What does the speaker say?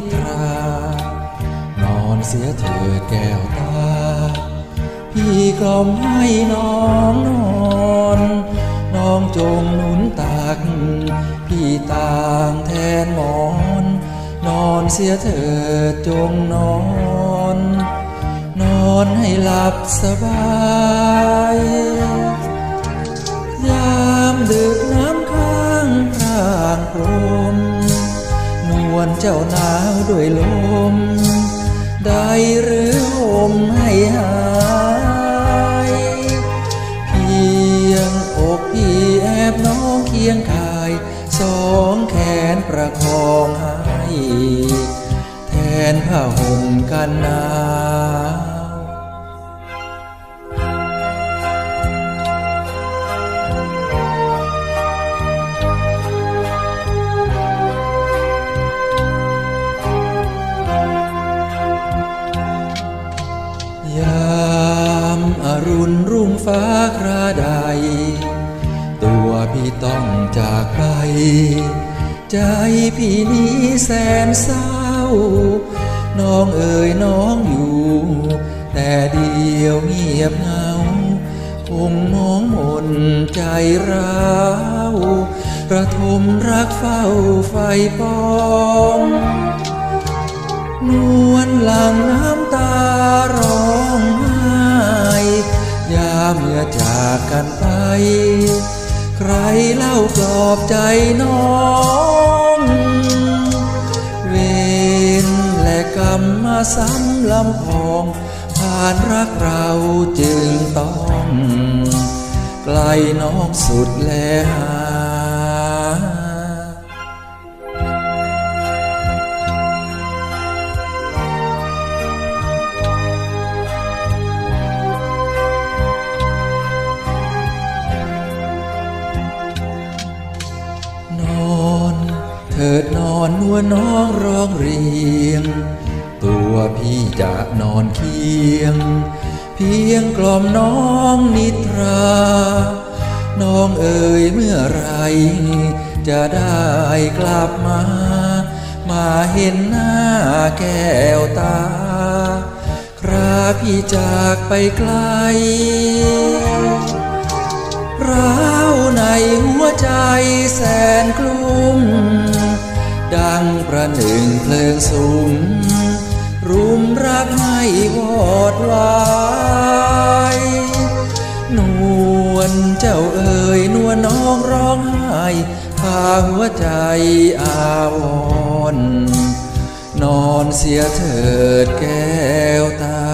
นิทรา นอนเสียเถิดแก้วตา พี่กล่อมให้น้องนอน น้องจงหนุนตัก พี่ต่างแทนหมอน นอนเสียเถิดจงนอน นอนให้หลับสบายยามดึกน้ำค้างร่างกลมนวล เจ้าหนาวด้วยลม ได้หรือห่มให้หาย เพียงอกพี่แอบน้องเคียงกาย สองแขนประคองให้ แทนผ้าห่มกันหนา อรุณรุ่งฟ้าคราใด ตัวพี่ต้องจากไป ใจพี่นี้แสนเศร้า น้องเอ๋ยน้องอยู่ แต่เดียวเงียบเหงา คงมองมนใจร้าวระทมรักเฝ้าไฟปอง นวลหลังน้ำ กันไป ใครเล่าปลอบใจน้อง เวรและกรรมมาซ้ำลำพอง ผ่านรักเราจึงต้อง ไกลนอกสุดแลหา ถิดนอนนัวน้องร้องเรียง ตัวพี่จะนอนเคียง เพียงกล่อมน้องนิทรา น้องเอ๋ยเมื่อไร จะได้กลับมา มาเห็นหน้าแก้วตา คราพี่จากไปไกลร้าวในหัวใจแส งประหนึ่งเพลิงสุมรุมรักให้วอดวายนวลเจ้าเอ่ยนวลน้องร้องไห้พาหัวใจอาวรนอนเสียเถิดแก้วตา